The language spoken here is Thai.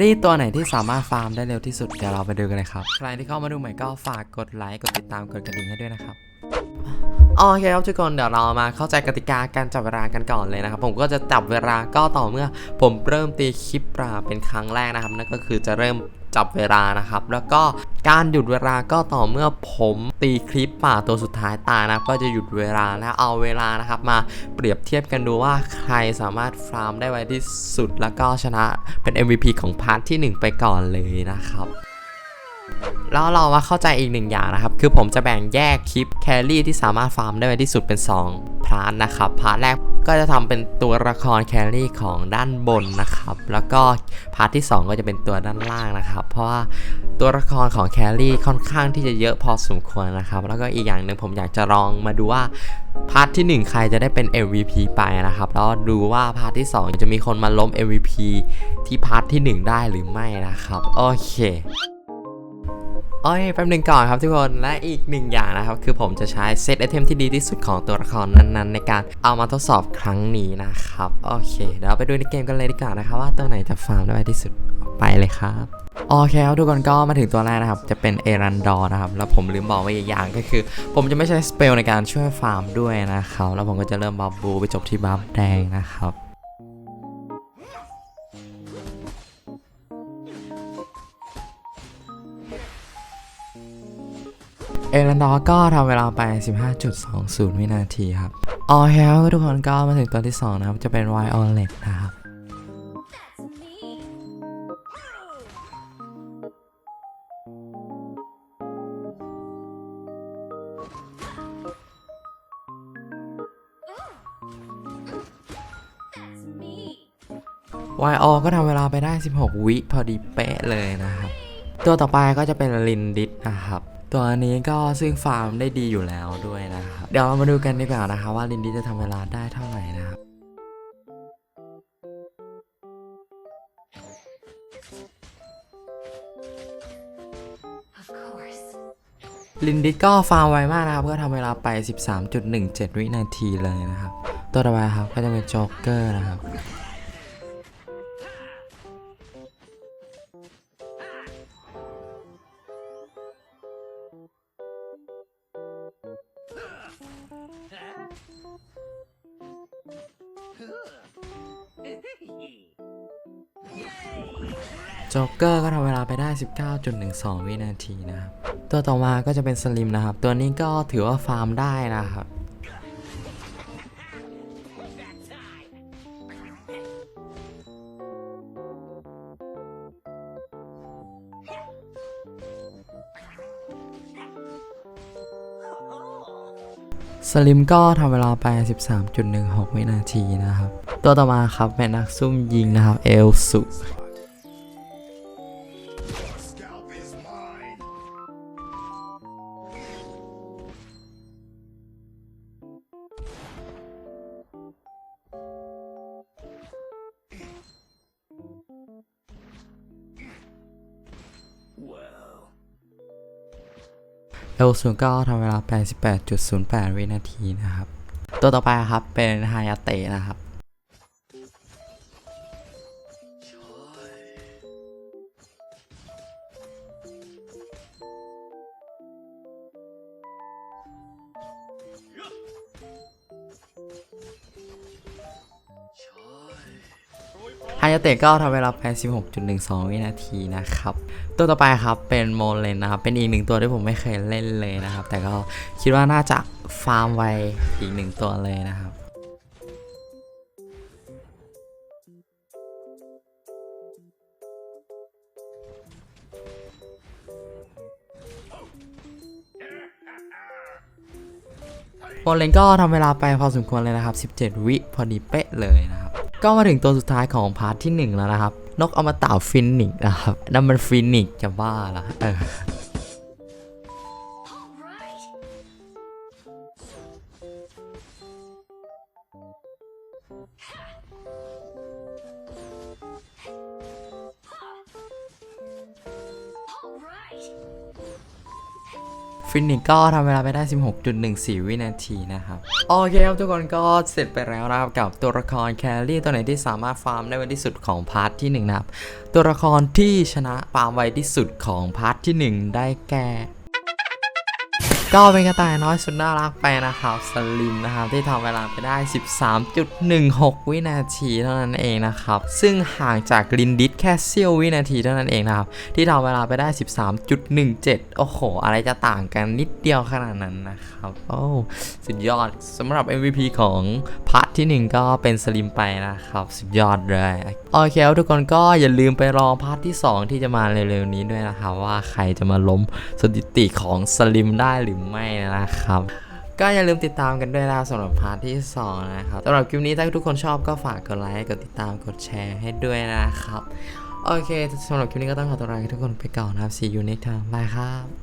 รี่ตัวไหนที่สามารถฟาร์มได้เร็วที่สุดเดี๋ยวเราไปดูกันเลยครับ ใครที่เข้ามาดูใหม่ก็ฝากกดไลค์กดติดตามกดกระดิ่งให้ด้วยนะครับโอเคครับทุกคนเดี๋ยวเรามาเข้าใจกติกาการจับเวลากันก่อนเลยนะครับ ผมก็จะจับเวลาก็ต่อเมื่อ ผมเริ่มตีคลิปปลาเป็นครั้งแรกนะครับนั่นก็คือจะเริ่ม จับเวลานะครับ แล้วก็การหยุดเวลาก็ต่อเมื่อผมตีคลิปป่าตัวสุดท้ายตายนะก็จะหยุดเวลาแล้วเอาเวลานะครับ มาเปรียบเทียบกันดูว่าใครสามารถฟาร์มได้ไวที่สุด แล้วก็ชนะเป็น MVP ของพาร์ทที่ 1 ไปก่อนเลยนะครับ แล้วเรามาเข้าใจอีกหนึ่งอย่างนะครับ คือผมจะแบ่งแยกคลิปแครี่ที่สามารถฟาร์มได้ไวที่สุดเป็น 2 พาร์ทนะครับพาร์ทแรกก็จะทำเป็นตัวละครแครี่ของด้านบนนะครับ แล้วก็พาร์ทที่ 2 ก็จะเป็นตัวด้านล่างนะครับ เพราะว่าตัวละครของแครี่ค่อนข้างที่จะเยอะพอสมควรนะครับ แล้วก็อีกอย่างหนึ่งผมอยากจะลองมาดูว่าพาร์ทที่ 1 ใครจะได้เป็น MVP ไปนะครับ แล้วดูว่าพาร์ทที่ 2 จะมีคนมาล้ม MVP ที่พาร์ทที่ 1 ได้หรือไม่นะครับ โอเค โอ้ยแป๊บหนึ่งก่อนครับทุกคนและอีกหนึ่งอย่างนะครับ คือผมจะใช้เซตไอเทมที่ดีที่สุดของตัวละครนั้นๆ ในการเอามาทดสอบครั้งนี้นะครับ โอเค เดี๋ยวไปดูในเกมกันเลยดีกว่านะครับ ว่าตัวไหนจะฟาร์มได้ไที่สุดไปเลยครับโอเคครับทุกคนก็มาถึงตัวแรกนะครับ จะเป็นเอรันดอร์นะครับ แล้วผมลืมบอกไว้อีกอย่างก็คือ ผมจะไม่ใช้สเปลในการช่วยฟาร์มด้วยนะครับ แล้วผมก็จะเริ่มบัฟบูไปจบที่บัฟแดงนะครับ เอรันดอร์ก็ทำเวลาไป 15.20 วินาทีครับออเฮลทุกคนก็มาถึงตัวที่ 2 นะครับ จะเป็นไวโอเลตนะครับไวโอก็ทำเวลาไปได้ 16 วิพอดีเป๊ะเลยนะครับ ตัวต่อไปก็จะเป็นลินดิสนะครับ ตัวนี้ก็ซึ่งฟาร์มได้ดีอยู่แล้วด้วยนะครับ เดี๋ยวเรามาดูกันดีกว่านะครับว่าลินดิสจะทำเวลาได้เท่าไหร่นะครับ Of course. ลินดิสก็ฟาร์มไวมากนะครับ ก็ทำเวลาไป 13.17 วินาทีเลยนะครับ ตัวต่อไปครับก็จะเป็นโจ๊กเกอร์นะครับ จ็อกเกอร์ก็ทำเวลาไปได้ 19.12 วินาทีนะครับ ตัวต่อมาก็จะเป็นสลิมนะครับ ตัวนี้ก็ถือว่าฟาร์มได้นะครับ สลิมก็ทำเวลาไป 13.16 วินาทีนะครับ ตัวต่อมาครับเป็นนักซุ่มยิงนะครับ เอลสุ เอลซูก็ทำเวลา 88.08 วินาทีนะครับ ตัวต่อไปครับเป็นฮายาเตะนะครับ ฮายาเตะก็ทำเวลาไป 16.12 วินาทีนะครับ ตัวต่อไปครับเป็นโมเลนนะครับ เป็นอีกหนึ่งตัวที่ผมไม่เคยเล่นเลยนะครับ แต่ก็คิดว่าน่าจะฟาร์มไวอีกหนึ่งตัวเลยนะครับโมเลนก็ทำเวลาไปพอสมควรเลยนะครับ 17 วิพอดีเป๊ะเลยนะครับ ก็มาถึงตัวสุดท้ายของพาร์ทที่ 1 แล้วนะครับ นกอมตะฟินิกนะครับนั่นมันฟินิกจะบ้าละเออ ฟินิกก็ทำเวลาไปได้ 16.14 วินาทีนะครับ โอเคครับทุกคนก็เสร็จไปแล้วนะครับ กับตัวละครแครี่ตัวไหนที่สามารถฟาร์มได้ไวที่สุดของพาร์ทที่หนึ่งนะครับ ตัวละครที่ชนะฟาร์มไวที่สุดของพาร์ทที่หนึ่งได้แก่ ก็เป็นกระต่ายน้อยสุดน่ารักไปนะครับสลิมนะครับที่ทำเวลาไปได้ 13.16 วินาทีเท่านั้นเองนะครับ ซึ่งห่างจากลินดิสแค่เสี้ยววินาทีเท่านั้นเองนะครับ ที่ทำเวลาไปได้ 13.17 โอ้โห อะไรจะต่างกันนิดเดียวขนาดนั้นนะครับ โอ้สุดยอดสำหรับ MVP ของพาร์ทที่ 1 ก็เป็นสลิมไปนะครับ สุดยอดเลย โอเคทุกคนก็อย่าลืมไปรอพาร์ทที่ 2 ที่จะมาเร็วๆนี้ด้วยนะครับว่าใครจะมาล้มสถิติของสลิมได้หรือรือไม่นะครับก็อย่าลืมติดตามกันด้วยนะสำหรับพาร์ทที่ 2 นะครับสำหรับคลิปนี้ถ้าทุกคนชอบก็ฝากกดไลค์กดติดตามกดแชร์ให้ด้วยนะครับ โอเคสำหรับคลิปนี้ก็ต้องขอตัวลาทุกคนไปก่อนนะครับ see you next time บายครับ